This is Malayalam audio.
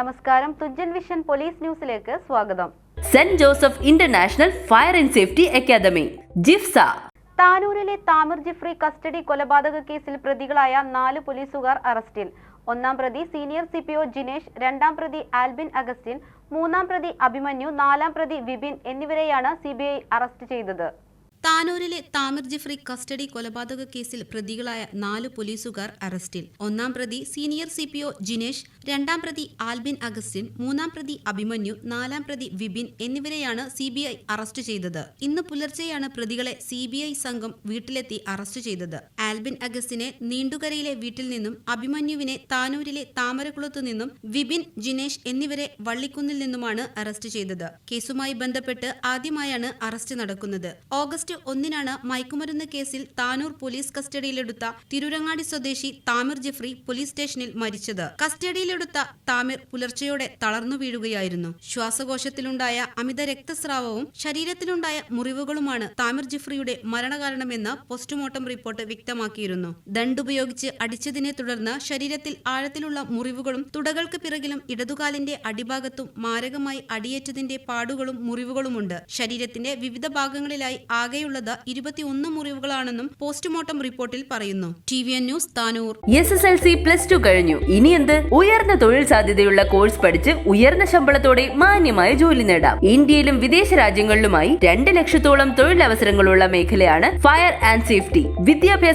നമസ്കാരം. തുഞ്ചൻ വിഷൻ പോലീസ് ന്യൂസിലേക്ക് സ്വാഗതം. Saint Joseph international fire and safety academy JIFSA. താനൂരിലെ Thamir Jifri custody കൊലപാതക കേസിൽ പ്രതികളായ നാല് പോലീസുകാർ അറസ്റ്റിൽ. ഒന്നാം പ്രതി senior C P O Jinesh രണ്ടാം പ്രതി ആൽബിൻ അഗസ്റ്റിൻ മൂന്നാം പ്രതി അഭിമന്യു നാലാം പ്രതി വിപിൻ എന്നിവരെയാണ് സി അറസ്റ്റ് ചെയ്തത്. താനൂരിലെ താമിർ ജിഫ്രി കസ്റ്റഡി കൊലപാതക കേസിൽ പ്രതികളായ നാല് പോലീസുകാർ അറസ്റ്റിൽ. ഒന്നാം പ്രതി senior C P O Jinesh രണ്ടാം പ്രതി ആൽബിൻ അഗസ്റ്റിൻ മൂന്നാം പ്രതി അഭിമന്യു നാലാം പ്രതി വിപിൻ എന്നിവരെയാണ് സി ബി ഐ അറസ്റ്റ് ചെയ്തത്. ഇന്ന് പുലർച്ചെയാണ് പ്രതികളെ സി ബി ഐ സംഘം വീട്ടിലെത്തി അറസ്റ്റ് ചെയ്തത്. ആൽബിൻ അഗസ്റ്റിനെ നീണ്ടുകരയിലെ വീട്ടിൽ നിന്നും അഭിമന്യുവിനെ താനൂരിലെ താമരക്കുളത്തു നിന്നും വിപിൻ ജിനേഷ് എന്നിവരെ വള്ളിക്കുന്നിൽ നിന്നുമാണ് അറസ്റ്റ് ചെയ്തത്. കേസുമായി ബന്ധപ്പെട്ട് ആദ്യമായാണ് അറസ്റ്റ് നടക്കുന്നത്. ഓഗസ്റ്റ് ഒന്നിനാണ് മയക്കുമരുന്ന് കേസിൽ താനൂർ പോലീസ് കസ്റ്റഡിയിലെടുത്ത തിരുരങ്ങാടി സ്വദേശി താമിർ ജഫ്രി പോലീസ് സ്റ്റേഷനിൽ മരിച്ചത്. കസ്റ്റഡിയിലെടുത്ത താമിർ പുലർച്ചെയോടെ തളർന്നു വീഴുകയായിരുന്നു. ശ്വാസകോശത്തിലുണ്ടായ അമിത രക്തസ്രാവവും ശരീരത്തിലുണ്ടായ മുറിവുകളുമാണ് താമിർ ജിഫ്രിയുടെ മരണകാരണമെന്ന് പോസ്റ്റ്മോർട്ടം റിപ്പോർട്ട് വ്യക്തമാക്കിയിരുന്നു ദണ്ടുപയോഗിച്ച് അടിച്ചതിനെ തുടർന്ന് ശരീരത്തിൽ ആഴത്തിലുള്ള മുറിവുകളും തുടകൾക്ക് പിറകിലും ഇടതുകാലിന്റെ അടിഭാഗത്തും മാരകമായി അടിയേറ്റതിന്റെ പാടുകളും മുറിവുകളുമുണ്ട്. ശരീരത്തിന്റെ വിവിധ ഭാഗങ്ങളിലായി ആകെയുള്ളത് ഇരുപത്തിയൊന്ന് മുറിവുകളാണെന്നും പോസ്റ്റ്മോർട്ടം റിപ്പോർട്ടിൽ പറയുന്നു. T V N news Tanur. S S L C plus two കഴിഞ്ഞു. ഇനി എന്ത്? ഉയർന്ന തൊഴിൽ സാധ്യതയുള്ള കോഴ്സ് പഠിച്ച് ഉയർന്ന ശമ്പളത്തോടെ മാന്യമായ ജോലി നേടാം. ഇന്ത്യയിലും വിദേശ രാജ്യങ്ങളിലുമായി രണ്ട് ലക്ഷത്തോളം തൊഴിലവസരങ്ങളുള്ള മേഖലയാണ് ഫയർ ആൻഡ് സേഫ്റ്റി.